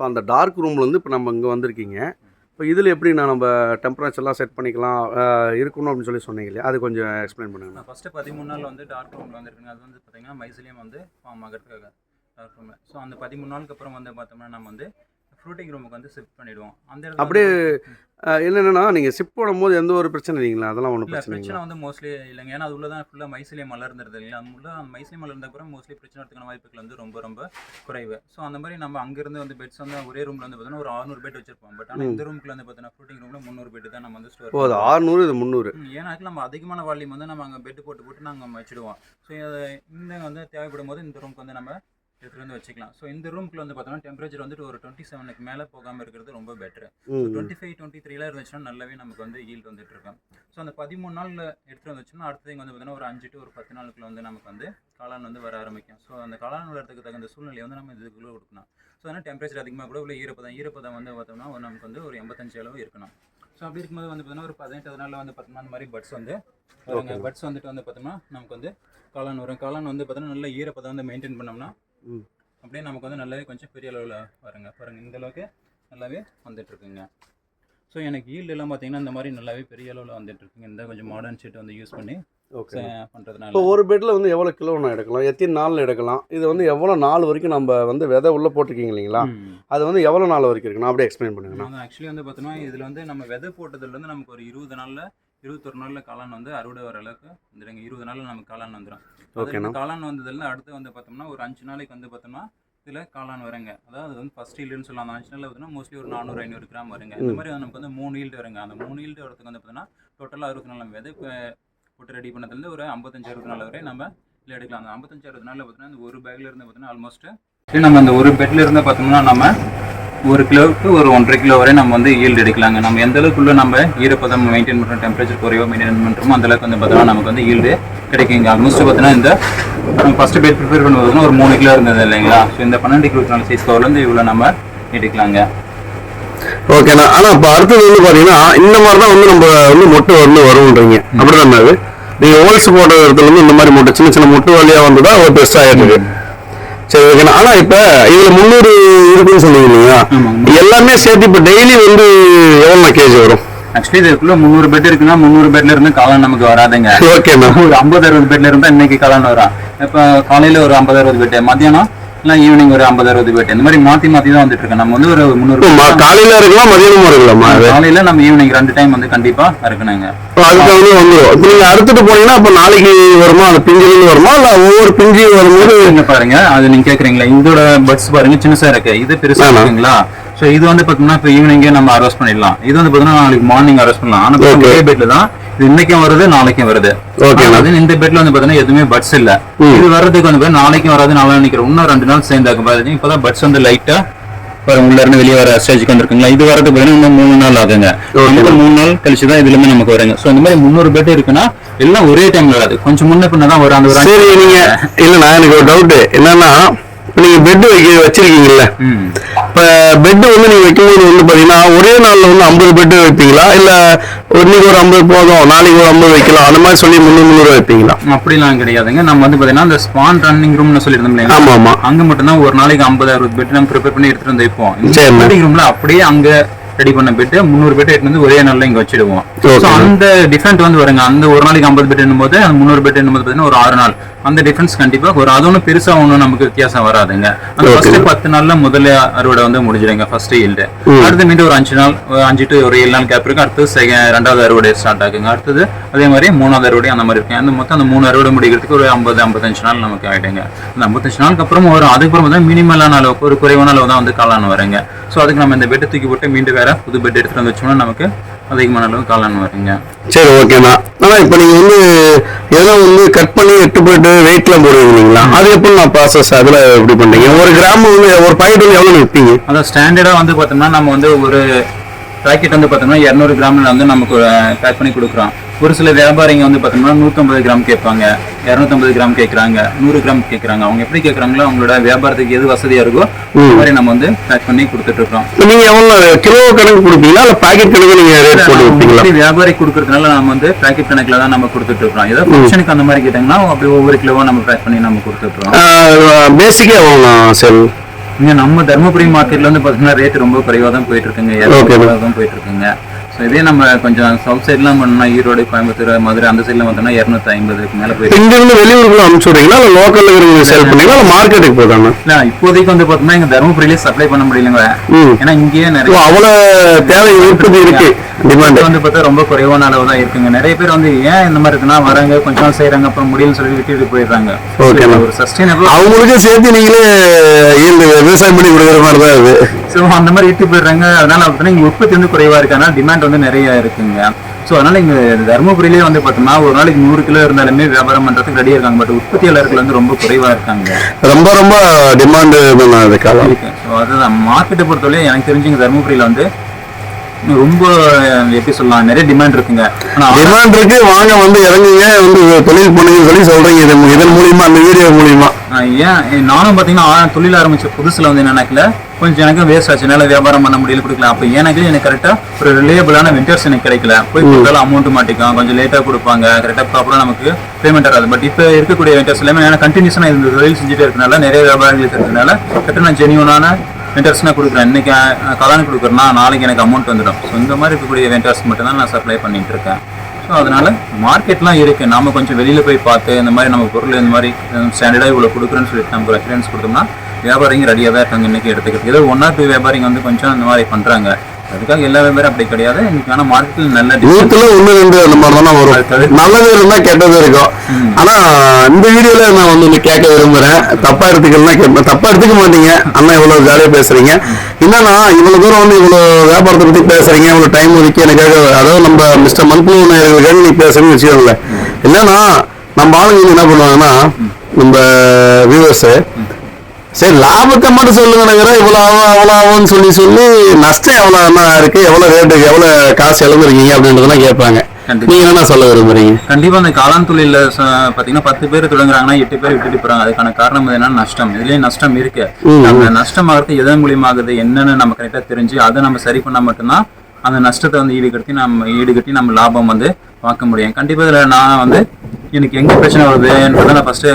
இப்போ அந்த டார்க் ரூம்லேருந்து வந்து இப்போ நம்ம இங்கே வந்திருக்கீங்க. இப்போ இதில் எப்படி நான் நம்ம டெம்பரேச்சர்லாம் செட் பண்ணிக்கலாம் இருக்கணும் அப்படின்னு சொல்லி சொன்னீங்க இல்லையா? அது கொஞ்சம் எக்ஸ்பிளைன் பண்ணுங்க. நான் ஃபஸ்ட்டு பதிமூணு நாள் வந்து டார்க் ரூமில் வந்துருக்குங்க அது வந்து பார்த்தீங்கன்னா மைசிலியம் வந்து ஃபார்ம் ஆகிறதுக்காக டார்க் ரூமில் ஸோ அந்த பதிமூணு நாளுக்கு அப்புறம் வந்து பார்த்தோம்னா நம்ம வந்து ஃப்ரூட்டிங் ரூமுக்கு வந்து ஷிஃப்ட் பண்ணிடுவோம். அந்த அப்படியே என்னென்னா நீங்கள் சிப் போடும்போது எந்த ஒரு பிரச்சனை இல்லைங்களா? அதெல்லாம் ஒன்றும் இல்ல பிரச்சனை வந்து மோஸ்ட்லி இல்லைங்க. ஏன்னா அது உள்ள தான் ஃபுல்லாக மைசிலியம் மலர்ந்துருது இல்லைங்களா? அது உள்ள அந்த மைசிலியம் மலர்ந்த அப்புறம் மோஸ்ட்லி பிரச்சனை வரதுக்கான வாய்ப்புகள் வந்து ரொம்ப ரொம்ப குறைவு. ஸோ அந்த மாதிரி நம்ம அங்கிருந்து வந்து பெட்ஸ் வந்து ஒரே ரூமில் வந்து பார்த்தீங்கன்னா ஒரு 600 பெட் வச்சிருப்போம். பட் ஆனால். இந்த ரூமுக்குள்ள வந்து பார்த்தீங்கன்னா ஃப்ரூட்டிங் ரூமில் முந்நூறு பெட் தான் நம்ம வந்து ஸ்டோர் ஓ அது ஆறுநூறு இது முந்நூறு. ஏன்னா நம்ம அதிகமான வால்யூம் வந்து நம்ம அங்கே பெட் போட்டு போட்டு நாங்கள் வச்சிடுவோம். ஸோ இந்த வந்து தேவைப்படும் போது இந்த ரூமுக்கு வந்து நம்ம எடுத்துகிட்டு வந்து வச்சுக்கலாம். ஸோ இந்த ரூமுக்குள்ள வந்து பார்த்தோம்னா டெம்பரேச்சர் வந்துட்டு ஒரு டுவெண்ட்டி செவனுக்கு மேலே போகாமல் இருக்கிறது ரொம்ப பெட்ரு டுவெண்ட்டி ஃபைவ் டுவெண்ட்டி த்ரீல இருந்துச்சுன்னா நல்லாவே நமக்கு வந்து ஈல்ட் வந்துட்டு இருக்கும். ஸோ அந்த பதிமூணு நாளில் எடுத்துகிட்டு வந்துச்சுன்னா அடுத்தது வந்து பார்த்தீங்கன்னா ஒரு அஞ்சு டு ஒரு பத்து நாளுக்குள்ள வந்து நமக்கு வந்து காளான் வந்து வர ஆரம்பிக்கும். ஸோ அந்த காளான் வளர்றதுக்கு தகுந்த சூழ்நிலையை வந்து நம்ம இதுக்குள்ளே கொடுக்கணும் ஸோ அதனால் டெம்பரேச்சர் அதிகமாக கூட உள்ள ஈரப்பதம் ஈரப்பதம் வந்து பார்த்தோம்னா ஒரு நமக்கு வந்து ஒரு எண்பத்தஞ்சு அளவு இருக்கணும். ஸோ அப்படி இருக்கும்போது வந்து பார்த்தீங்கன்னா ஒரு பதினெட்டு நாளில் வந்து பார்த்தோம்னா அந்த மாதிரி பட்ஸ் வந்து Okay. பட்ஸ் வந்துட்டு வந்து பார்த்தோம்னா நமக்கு வந்து காளான் வரும். காளான் வந்து பார்த்தோம்னா நல்ல ஈரப்பதம் வந்து மெயின்டைன் பண்ணோம்னா. அப்படியே நமக்கு வந்து நல்லாவே கொஞ்சம் பெரிய அளவில் வருங்க பாருங்க இந்த அளவுக்கு நல்லாவே வந்துட்டு இருக்குங்க ஸோ எனக்கு ஈல்டு எல்லாம் பார்த்தீங்கன்னா இந்த மாதிரி நல்லாவே பெரிய அளவில் வந்துட்டு இருக்குங்க இந்த கொஞ்சம் மாடர்ன் ஷீட் வந்து யூஸ் பண்ணி ஓகே இப்போ பண்ணுறதுனால ஒரு பெட்டில் வந்து எவ்வளோ கிலோ நான் எடுக்கலாம்? எத்தனை நாளில் எடுக்கலாம்? இது வந்து எவ்வளோ நாள் வரைக்கும் நம்ம வந்து விதை உள்ளே போட்டிருக்கீங்க இல்லைங்களா? அது வந்து எவ்வளோ நாள் வரைக்கும் இருக்குண்ணா அப்படியே எக்ஸ்பிளைன் பண்ணுங்கண்ணா ஆக்சுவலி வந்து பார்த்தோம்னா இதில் வந்து நம்ம விதை போட்டதுலேருந்து நமக்கு ஒரு இருபது நாளில் இருபத்தொரு நாளில் காளான் வந்து அறுவடை வர அளவுக்கு வந்துடுங்க. இருபது நாளில் நமக்கு காளான் வந்துடும் ஓகேண்ணா காளான் வந்ததுலேருந்து அடுத்து வந்து பார்த்தோம்னா ஒரு அஞ்சு நாளைக்கு வந்து பார்த்தோம்னா இதில் காளான் வருங்க. அதாவது வந்து ஃபர்ஸ்ட் ஈல்டுன்னு சொல்லலாம். அந்த அஞ்சு நாளில் பார்த்தீங்கன்னா மோஸ்ட்லி ஒரு நானூறு ஐநூறு கிராம் வருங்க. இந்த. மாதிரி வந்து நமக்கு வந்து மூணு ஈல்டு வருங்க. அந்த மூணு ஈல்டு வரதுக்கு வந்து பார்த்தோம்னா டோட்டலாக அறுபது நாள் நம்ம விதை போட்டு ரெடி பண்ணதுலேருந்து ஒரு ஐம்பத்தஞ்சு அறுபது நாள் வரை நம்ம இதில் எடுக்கலாம். அந்த ஐம்பத்தஞ்சு அறுபது நாளில் பார்த்தீங்கன்னா இந்த ஒரு பேக்ல இருந்து பார்த்தீங்கன்னா ஆல்மோஸ்ட் நம்ம அந்த ஒரு பெட்ல இருந்து பார்த்தோம்னா நம்ம ஒரு கிலோவுக்கு ஒரு ஒன்றரை கிலோ வரை நம்ம வந்து ஈல்டு எடுக்கலாங்க. நம்ம எந்த அளவுக்குள்ள நம்ம ஈரப்பதம் மெயின்டைன் பண்ணுறோம் டெம்பரேச்சர் குறைவா மெயின்டைன் பண்ணுறோமோ அந்த அளவுக்கு வந்து பார்த்தோம்னா நமக்கு வந்து ஈல்டு கிடைக்குங்க. ஆல்மோஸ்ட் பார்த்தீங்கன்னா இந்த நம்ம ஃபர்ஸ்ட் பேட் ப்ரிப்பேர் பண்ணும்போது ஒரு மூணு கிலோ இருந்தது இல்லைங்களா? ஸோ இந்த பன்னெண்டு கிலோ நாலு சைஸ் கவர்லேருந்து இவ்வளோ நம்ம எடுக்கலாங்க. ஓகேண்ணா ஆனால் இப்போ அடுத்தது வந்து பார்த்தீங்கன்னா இந்த மாதிரி தான் வந்து நம்ம வந்து மொட்டை வந்து வரும்ன்றீங்க. அப்படிதானே அது? நீங்கள் ஹோல்ஸ் போடுற இடத்துல வந்து இந்த மாதிரி மொட்டை சின்ன சின்ன மொட்டை வழியாக வந்ததா ஒரு பெருசாக ஆகிட்டு சரி ஓகேண்ணா ஆனால் இப்போ இதில் முந்நூறு இருக்குன்னு சொன்னீங்க இல்லையா? எல்லாமே சேர்த்து இப்போ டெய்லி வந்து எவ்வளோ கேஜி வரும்? ஆக்சுவலி இதுக்குள்ள முந்நூறு பெட் இருக்குன்னா முந்நூறு பெட்ல இருந்து காளான் நமக்கு வராதுங்க. ஓகேண்ணா ஒரு ஐம்பது அறுபது பெட்ல இருந்தா இன்னைக்கு காளான் வரும் இப்போ காலையில ஒரு ஐம்பது அறுபது பெட் மத்தியானம் இல்லை ஈவினிங் ஒரு ஐம்பது அறுபது பெட் இந்த மாதிரி மாத்தி மாத்தி தான் வந்துட்டு இருக்கு நம்ம வந்து ஒரு முந்நூறு காலையில இருக்கலாம் மதியானமும் இருக்கலாமா காலையில நம்ம ஈவினிங் ரெண்டு டைம் வந்து கண்டிப்பா இருக்கணுங்க. அதுக்கு வந்து வந்துடும் இப்போ நீங்கள் அறுத்துட்டு போனீங்கன்னா அப்போ நாளைக்கு வருமா? அந்த பிஞ்சிலிருந்து வருமா? இல்லை ஒவ்வொரு பிஞ்சு வரும்போது இங்க பாருங்க அது நீங்க கேக்குறீங்களா? இதோட பட்ஸ் பாருங்க சின்னசா இருக்கு. இது பெருசா. இருக்குங்களா? சோ இது வந்து பாத்தீங்கன்னா இப்போ ஈவினிங்கே நம்ம அரெஸ்ட் பண்ணிடலாம். இது வந்து பாத்தீங்கன்னா நாளைக்கு மார்னிங் அரெஸ்ட் பண்ணலாம். ஆனா Okay. ஒரே பெட்ல தான் இன்னைக்கும் வருது நாளைக்கும் வருது. இந்த பெட்ல வந்து பாத்தீங்கன்னா எதுவுமே பட்ஸ் இல்ல. இது வர்றதுக்கு வந்து பாத்தீங்கன்னா நாளைக்கும் வராது நாளா நினைக்கிறேன் இன்னும் ரெண்டு நாள் சேர்ந்தாக்க பாருங்க இப்பதான் பட்ஸ் வந்து லைட்டா உள்ள இருந்து வெளியே வர ஸ்டேஜ்க்கு வந்திருக்குங்களா? இது பாத்தீங்கன்னா இன்னும் மூணு நாள் ஆகுங்க. நமக்கு மூணு நாள் கழிச்சு தான் இதுல இருந்து நமக்கு வருங்க. சோ இந்த மாதிரி முந்நூறு பெட் இருக்குன்னா எல்லாம் ஒரே டைம்ல வராது. கொஞ்சம் முன்ன பின்ன தான் வரும். அந்த சரி நீங்க இல்லண்ணா எனக்கு ஒரு டவுட் என்னன்னா நீங்க பெட் வைக்க வச்சிருக்கீங்கல்ல. இப்ப பெட் வந்து நீங்க வைக்கும்போது வந்து பாத்தீங்கன்னா ஒரே நாள்ல வந்து ஐம்பது பெட் வைப்பீங்களா? இல்ல இன்னைக்கு ஒரு ஐம்பது போதும் நாளைக்கு ஒரு ஐம்பது வைக்கலாம்? அந்த மாதிரி சொல்லி முந்நூறு முந்நூறு வைப்பீங்களா? அப்படிலாம் கிடையாதுங்க. நம்ம வந்து பாத்தீங்கன்னா அந்த ஸ்பான் ரன்னிங் ரூம்னு சொல்லியிருந்தோம் இல்லையா ஆமா ஆமா. அங்க மட்டும்தான் ஒரு நாளைக்கு ஐம்பது அறுபது பெட் நம்ம ப்ரிப்பேர் பண்ணி எடுத்துட்டு வந்து வைப்போம். மீட்டிங் ரூம்ல அப்படியே அங்க ரெடி பண்ண பெட் முந்நூறு பெட் எடுத்து வந்து ஒரே நாள்ல இங்க வச்சிடுவோம். So, அந்த டிஃபரெண்ட் வந்து வருங்க. அந்த ஒரு நாளைக்கு ஐம்பது பெட் என்னும்போது அந்த முந்நூறு பெட் என்னும்போது பாத்தீங்கன்னா ஒரு ஆறு நாள். அந்த டிஃபரன்ஸ் கண்டிப்பா ஒரு அது ஒன்றும் பெருசா ஒன்றும் நமக்கு வித்தியாசம் வராதுங்க. அந்த. ஃபர்ஸ்ட் பத்து நாள்ல முதல்ல அறுவடை வந்து முடிஞ்சிடுங்க ஃபர்ஸ்ட் ஈல்டு. அடுத்து மீண்டும் ஒரு அஞ்சு நாள் ஒரு அஞ்சு டு ஒரு ஏழு நாள் கேப் இருக்கு. அடுத்து second- ரெண்டாவது அறுவடை ஸ்டார்ட் ஆகுங்க. அடுத்தது அதே மாதிரி மூணாவது அறுவடை அந்த மாதிரி இருக்கு. அந்த மொத்தம் அந்த மூணு அறுவடை முடிக்கிறதுக்கு ஒரு ஐம்பது ஐம்பத்தஞ்சு நாள் நமக்கு ஆயிடுங்க. அந்த ஐம்பத்தஞ்சு நாளுக்கு அப்புறம் வரும். அதுக்கப்புறம் தான் மினிமலான அளவுக்கு ஒரு குறைவான அளவு தான் வந்து காளான் வருங்க. ஸோ அதுக்கு நம்ம இந்த பெட்டை தூக்கி போட்டு மீண்டும் வேற புது பெட் எடுத்துட்டு வந்து வச்சோம்னா நமக்கு அதிகமான அளவு காளான் வருங்க. சரி ஓகேண்ணா இப்ப நீங்க வந்து வந்து கட் பண்ணி எட்டு போயிட்டு வெயிட்லாம் போடுவீங்க இல்லைங்களா? அது எப்படி நான் ப்ராசஸ் அதுல எப்படி பண்றீங்க? ஒரு கிராம் வந்து ஒரு பாக்கெட் வந்து எவ்வளவு விற்பீங்க? அதான் ஸ்டாண்டர்டா வந்து பார்த்தோம்னா நம்ம வந்து ஒரு பாக்கெட் வந்து பார்த்தோம்னா இரநூறு கிராம்ல வந்து நமக்கு பேக் பண்ணி கொடுக்குறோம். ஒரு சில வியாபாரிங்க வந்து பார்த்தோம்னா நூற்றம்பது கிராம் கேட்பாங்க இரநூத்தம்பது கிராம் கேட்குறாங்க நூறு கிராம் கேட்குறாங்க. அவங்க எப்படி கேட்குறாங்களோ அவங்களோட வியாபாரத்துக்கு எது வசதியா இருக்கோ அந்த மாதிரி நம்ம வந்து பேக் பண்ணி கொடுத்துட்டு இருக்கோம் நீங்க எவ்வளவு கிலோ கணக்கு கொடுப்பீங்களா? இல்ல பாக்கெட் கணக்கு நீங்க ரேட் போட்டு விற்பீங்களா மோஸ்ட்லி வியாபாரி கொடுக்கறதுனால நம்ம வந்து பேக்கெட் கணக்குல தான் நம்ம கொடுத்துட்டு இருக்கோம் ஏதோ ஃபங்க்ஷனுக்கு அந்த மாதிரி கேட்டாங்கன்னா அப்படி ஒவ்வொரு கிலோவா நம்ம பேக் பண்ணி நம்ம கொடுத்துட்டு இருக்கோம் பேசிக்கா எவ்வளோ செல் இங்க நம்ம தருமபுரி மார்க்கெட்ல வந்து பாத்தீங்கன்னா ரேட் ரொம்ப குறைவா தான் போயிட்டு இருக்குங்க தான் போயிட்டு இருக்குங்க இதே நம்ம கொஞ்சம் சவுத் சைட்லாம் பண்ணோம்னா ஈரோடு கோயம்புத்தூர் மதுரை அந்த சைட்ல பார்த்தோம்னா இரநூத்தி ஐம்பதுக்கு மேல போயிட்டு இங்க இருந்து வெளியூருக்குள்ள அனுப்பிச்சு விடுறீங்களா? இல்ல லோக்கல்ல இருக்கிறவங்க சேல் பண்ணீங்களா மார்க்கெட்டுக்கு போதாங்க இல்ல இப்போதைக்கு வந்து பாத்தீங்கன்னா இங்க தருமபுரியிலே சப்ளை பண்ண முடியலங்க. ஏன்னா இங்கேயே நிறைய அவ்வளவு தேவை உற்பத்தி இருக்கு டிமாண்ட் இது வந்து பார்த்தா ரொம்ப குறைவான அளவு தான் இருக்குங்க. நிறைய பேர் வந்து ஏன் இந்த மாதிரி இருக்குன்னா வராங்க கொஞ்ச நாள் செய்யறாங்க அப்புறம் முடியலன்னு சொல்லி விட்டுட்டு போயிடுறாங்க. ஒரு சஸ்டைனபிள் அவங்களுக்கு சேர்த்து நீங்களே விவசாயம் பண்ணி கொடுக்குற மாதிரி தான் அது. ஸோ அந்த மாதிரி விட்டு போயிடுறாங்க. அதனால பார்த்தீங்கன்னா இங்க உற்பத்தி வந்து குறைவா இருக்கு. அதனால டிமாண்ட் வந்து நிறைய இருக்குங்க. ஸோ அதனால இங்க தருமபுரியிலே வந்து பார்த்தோம்னா ஒரு நாளைக்கு நூறு கிலோ இருந்தாலுமே வியாபாரம் பண்றதுக்கு ரெடியா இருக்காங்க. பட் உற்பத்தியாளர்கள் வந்து ரொம்ப குறைவா இருக்காங்க. ரொம்ப ரொம்ப டிமாண்ட் ஸோ அதுதான். மார்க்கெட்டை பொறுத்தவரை எனக்கு தெரிஞ்சு இங்க தருமபுரியில வந்து ரொம்ப எப்படி சொல்லலாம் நிறைய டிமாண்ட் இருக்குங்க. டிமாண்ட் இருக்கு வாங்க வந்து இறங்குங்க வந்து தொழில் பண்ணுங்கன்னு சொல்லி சொல்றீங்க. இது இதன் மூலியமா அந்த வீடியோ மூலியமா. ஏன் நானும் பார்த்தீங்கன்னா தொழில் ஆரம்பிச்ச புதுசுல வந்து என்னன்னாக்கல கொஞ்சம் எனக்கு வேஸ்ட் ஆச்சு. என்னால வியாபாரம் பண்ண முடியல கொடுக்கல அப்போ எனக்கு எனக்கு கரெக்டா ஒரு ரிலேபிளான வெண்டர்ஸ் எனக்கு கிடைக்கல. போய் கொடுத்தாலும் அமௌண்ட் மாட்டிக்கும். கொஞ்சம் லேட்டா கொடுப்பாங்க. கரெக்டா ப்ராப்பரா நமக்கு பேமெண்ட் வராது. பட் இப்போ இருக்கக்கூடிய வெண்டர்ஸ் எல்லாமே ஏன்னா கண்டினியூஸா இந்த தொழில் செஞ்சுட்டே இருக்கனால நிறைய வியாபாரங்கள் இருக்கிறதுனால கரெக்டாக நான் ஜெனியூனான வெண்டர்ஸ்னால் கொடுக்குறேன். இன்னைக்கு கலானு கொடுக்குறேன்னா நாளைக்கு எனக்கு அமௌண்ட் வந்துடும். ஸோ இந்த மாதிரி இருக்கக்கூடிய வெண்டர்ஸ் மட்டும்தான் நான் சப்ளை பண்ணிட்டு இருக்கேன். ஸோ அதனால மார்க்கெட்லாம் இருக்கு. நாம கொஞ்சம் வெளியில போய் பார்த்து இந்த மாதிரி நம்ம பொருள் இந்த மாதிரி ஸ்டாண்டர்டாக இவ்வளோ கொடுக்குறேன்னு சொல்லிட்டு நமக்கு ரெஃபரன்ஸ் கொடுத்தோம்னா வியாபாரிங்க ரெடியாக தான் இருக்காங்க. இன்னைக்கு எடுத்துக்கிட்டு ஏதோ ஒன் ஆர் டூ வியாபாரிங்க வந்து கொஞ்சம் இந்த மாதிரி பண்ணுறாங்க அதுக்காக எல்லா வியாபாரம் அப்படி கிடையாது. இன்னைக்கு ஆனால் மார்க்கெட்டில் நல்ல நூத்துல ஒண்ணு ரெண்டு அந்த மாதிரி தானே வரும் நல்லது இருந்தா கெட்டது இருக்கும். ஆனா இந்த வீடியோல நான் வந்து ஒண்ணு கேட்க விரும்புறேன். தப்பா எடுத்துக்கலாம் கேட்பேன் தப்பா எடுத்துக்க மாட்டீங்க. அண்ணா இவ்வளவு ஜாலியா பேசுறீங்க. என்னன்னா இவ்வளவு தூரம் வந்து இவ்வளவு வியாபாரத்தை பத்தி பேசுறீங்க. இவ்வளவு டைம் ஒதுக்கி எனக்காக அதாவது நம்ம மிஸ்டர் மந்த்லி நேர்களுக்காக நீ பேசுறேன்னு வச்சுக்கோங்களேன். என்னன்னா நம்ம ஆளுங்க என்ன பண்ணுவாங்கன்னா நம்ம வியூவர்ஸ் சரி லாபத்தை மட்டும் சொல்லுங்க இவ்வளவு ஆகும் அவ்வளவு ஆகும்னு சொல்லி சொல்லி நஷ்டம் எவ்வளவு என்ன இருக்கு எவ்வளவு ரேட்டுக்கு எவ்வளவு காசு இழந்துருக்கீங்க அப்படின்றதெல்லாம் கேட்பாங்க. நீங்க என்ன சொல்ல விரும்புறீங்க? கண்டிப்பா அந்த காளான் தொழில பாத்தீங்கன்னா பத்து பேர் தொடங்குறாங்கன்னா எட்டு பேர் விட்டுட்டு போறாங்க. அதுக்கான காரணம் என்னன்னா நஷ்டம். இதுலயே நஷ்டம் இருக்கு. அந்த நஷ்டம் ஆகிறது எதன் மூலியமா ஆகுது என்னன்னு நம்ம கரெக்டா தெரிஞ்சு அதை நம்ம சரி பண்ணா மட்டும்தான் அந்த நஷ்டத்தை வந்து ஈடுகட்டி நம்ம ஈடுகட்டி நம்ம லாபம் வந்து பார்க்க முடியும். கண்டிப்பா இதுல நான் வந்து எனக்கு எங்க பிரச்சனை வருதுன்றதை நான் ஃபர்ஸ்ட்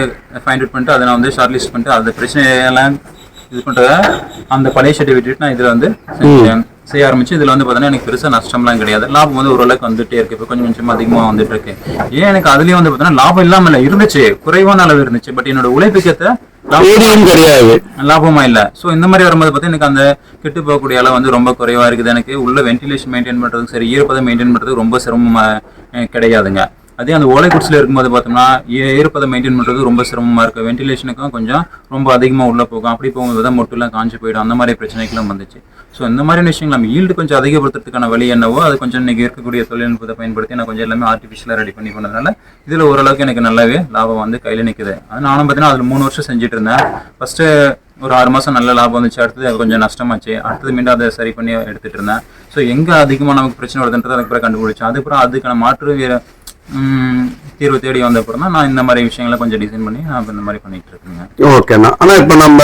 ஃபைண்ட் அவுட் பண்ணிட்டு அதை நான் வந்து ஷார்ட் லிஸ்ட் பண்ணிட்டு அந்த பிரச்சனையெல்லாம் இது பண்றத அந்த பழைய ஷெட்டை விட்டுட்டு நான் இதுல வந்து செஞ்சேன். செய்ய ஆரம்பிச்சு இதுல வந்து பார்த்தீங்கன்னா எனக்கு பெருசா நஷ்டம்லாம் கிடையாது. லாபம் வந்து ஓரளவுக்கு வந்துட்டே இருக்கு. இப்போ கொஞ்சம் கொஞ்சமா அதிகமா வந்துட்டு இருக்கு. ஏன் எனக்கு அதுலயும் வந்து பார்த்தீங்கன்னா லாபம் இல்லாம இல்ல இருந்துச்சு. குறைவான அளவு இருந்துச்சு. பட் என்னோட மீடியம் கிடையாது. லாபமா இல்ல. சோ இந்த மாதிரி வரும்போது பார்த்தா எனக்கு அந்த கெட்டு போகக்கூடிய அளவு வந்து ரொம்ப குறைவா இருக்குது. எனக்கு உள்ள வென்டிலேஷன் மெயின்டைன் பண்றதுக்கு சரி ஈரப்பதம் மெயின்டைன் பண்றதுக்கு ரொம்ப சிரமமா கிடையாதுங்க. அதே அந்த ஓலை குடிசில் இருக்கும்போது பார்த்தோம்னா ஈ- ஈரப்பதம் மெயின்டைன் பண்ணுறது ரொம்ப சிரமமாக இருக்குது வென்டிலேஷனுக்கும் கொஞ்சம் ரொம்ப அதிகமாக உள்ளே போகும். அப்படி போகும்போது தான் மொட்டுலாம் காஞ்சு போயிடும். அந்த மாதிரி பிரச்சனைகளும் வந்துச்சு. ஸோ இந்த மாதிரி விஷயங்கள் நம்ம ஈல்டு கொஞ்சம் அதிகப்படுத்துறதுக்கான வழி என்னவோ அது கொஞ்சம் இன்றைக்கி இருக்கக்கூடிய தொழில்நுட்பத்தை பயன்படுத்தி நான் கொஞ்சம் எல்லாமே ஆர்டிஃபிஷியலாக ரெடி பண்ணி பண்ணதுனால இதில் ஓரளவுக்கு எனக்கு நல்லாவே லாபம் வந்து கையில் நிற்குது அது நானும் பார்த்தீங்கன்னா அதில் மூணு வருஷம் செஞ்சுட்டு இருந்தேன். ஃபஸ்ட்டு ஒரு ஆறு மாதம் நல்ல லாபம் வந்துச்சு. அடுத்தது அது கொஞ்சம் நஷ்டமாச்சு. அடுத்தது மீண்டும் அதை சரி பண்ணி எடுத்துகிட்டு இருந்தேன். ஸோ எங்கே அதிகமாக நமக்கு பிரச்சனை வருதுன்றது அதுக்கப்புறம் கண்டுபிடிச்சேன். அதுக்கப்புறம் அதுக்கான மாற்று தீர்வு தேடி வந்த அப்புறம் தான் நான் இந்த மாதிரி விஷயங்களை கொஞ்சம் டிசைன் பண்ணி நான் இந்த மாதிரி பண்ணிட்டு இருக்கேங்க. ஓகேண்ணா ஆனா இப்ப நம்ம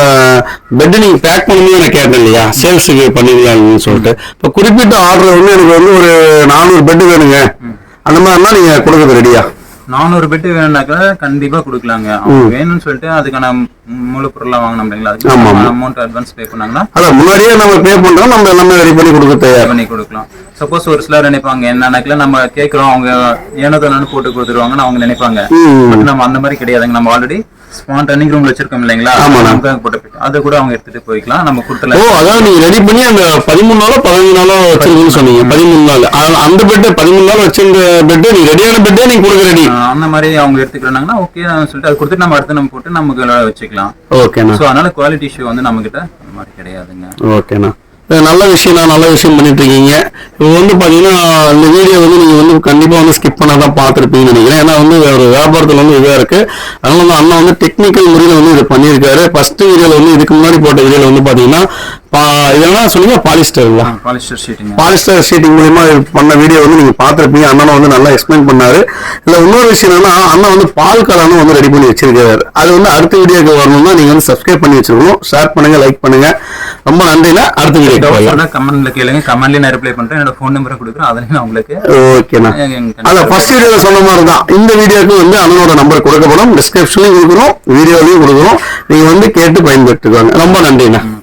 பெட் நீங்க பேக் பண்ணி எனக்கு கேட்டேன் இல்லையா? சேல்ஸுக்கு பண்ணிருக்காங்கன்னு சொல்லிட்டு. இப்ப குறிப்பிட்ட ஆர்டர் வந்து எனக்கு வந்து ஒரு நானூறு பெட் வேணுங்க. அந்த மாதிரினா நீங்க கொடுக்குறது ரெடியா நானூறு பெட்டு வேணும்னாக்கா கண்டிப்பா கொடுக்கலாங்க. அவங்க வேணும்னு சொல்லிட்டு அதுக்கான மூலப்பொருள்லாம் வாங்கணும் இல்லைங்களா. அதுக்கு அமௌண்ட் அட்வான்ஸ் பே பண்ணாங்கன்னா அதான் முன்னாடியே நம்ம பே பண்றோம் நம்ம எல்லாமே ரெடி பண்ணி கொடுக்க தயார். பண்ணி கொடுக்கலாம். சப்போஸ் ஒரு சிலர் நினைப்பாங்க என்னன்னாக்கல நம்ம கேட்குறோம் அவங்க ஏனோ தானோன்னு போட்டு கொடுத்துருவாங்கன்னு அவங்க நினைப்பாங்க. பட் நம்ம அந்த மாதிரி கிடையாதுங்க. நம்ம ஆல்ரெடி ஸ்பான் ரன்னிங் ரூம்ல வச்சிருக்கோம் இல்லைங்களா. நமக்காக போட்டு அதை கூட அவங்க எடுத்துட்டு போய்க்கலாம். நம்ம ஓ கொடுத்துல அதான் நீங்க ரெடி பண்ணி அந்த பதிமூணு நாளோ பதினஞ்சு நாளோ வச்சிருக்கீங்கன்னு சொன்னீங்க. பதிமூணு. நாள். அந்த பெட் பதிமூணு நாள் வச்சிருந்த பெட் நீங்க ரெடியான பெட்டே நீங்க கொடுக்க ரெடி அந்த மாதிரி அவங்க எடுத்துக்கிறாங்கன்னா ஓகே சொல்லிட்டு அது கொடுத்துட்டு நம்ம அடுத்து நம்ம போட்டு நமக்கு வச்சுக்கலாம். ஓகேண்ணா ஸோ அதனால குவாலிட்டி இஷ்யூ வந்து நம்ம கிட்ட அந்த மாதிரி கிடையாதுங்க. ஓகேண்ணா நல்ல விஷயம் தான் நல்ல விஷயம் பண்ணிட்டு இருக்கீங்க இப்போ வந்து பாத்தீங்கன்னா இந்த வீடியோ வந்து நீங்க வந்து கண்டிப்பா வந்து ஸ்கிப் பண்ணாதான் பார்த்துருப்பீங்கன்னு நினைக்கிறேன். ஏன்னா வந்து ஒரு வியாபாரத்துல வந்து இதுவா இருக்கு. அதனால வந்து அண்ணா வந்து டெக்னிக்கல் முறையில வந்து இது பண்ணியிருக்காரு. ஃபர்ஸ்ட் வீடியோல வந்து இதுக்கு முன்னாடி போட்ட வீடியோல வந்து பாத்தீங்கன்னா பா இதெல்லாம் சொன்னீங்க பாலிஸ்டர்ல பாலிஸ்டர் ஷீட்டுங்க பாலிஸ்டர் ஷீட்டிங் மூலியமா இது பண்ண வீடியோ வந்து நீங்க பாத்திருப்பீங்க அண்ணனும் வந்து நல்லா எக்ஸ்பிளைன் பண்ணாரு. இல்ல இன்னொரு விஷயம் என்னன்னா அண்ணன் வந்து பால் கலனும் வந்து ரெடி பண்ணி வச்சிருக்காரு. அது வந்து அடுத்த வீடியோக்கு வரணும்னா நீங்க வந்து சப்ஸ்கிரைப் பண்ணி வச்சிருக்கணும். ஷேர் பண்ணுங்க லைக் பண்ணுங்க. ரொம்ப நன்றிண்ணா அடுத்த வரலாம் இருந்தால் கமெண்ட்ல கேளுங்க. கமெண்ட்லேயே நான் ரிப்ளை பண்றேன். என்னோட ஃபோன் நம்பரை கொடுக்குறேன். அதுலேயும் நான் உங்களுக்கு ஓகேண்ணா எங்க- எங்க அத ஃபர்ஸ்ட் வீடியோல சொன்ன மாதிரி தான் இந்த வீடியோக்கு வந்து அண்ணனோட நம்பர் கொடுக்கப்படும் டிஸ்கிரிப்ஷன்லயும் கொடுக்குறோம். வீடியோலயும் கொடுக்குறோம். நீங்க வந்து கேட்டு பயன்பெற்றுக்கோங்க. ரொம்ப நன்றிண்ணா.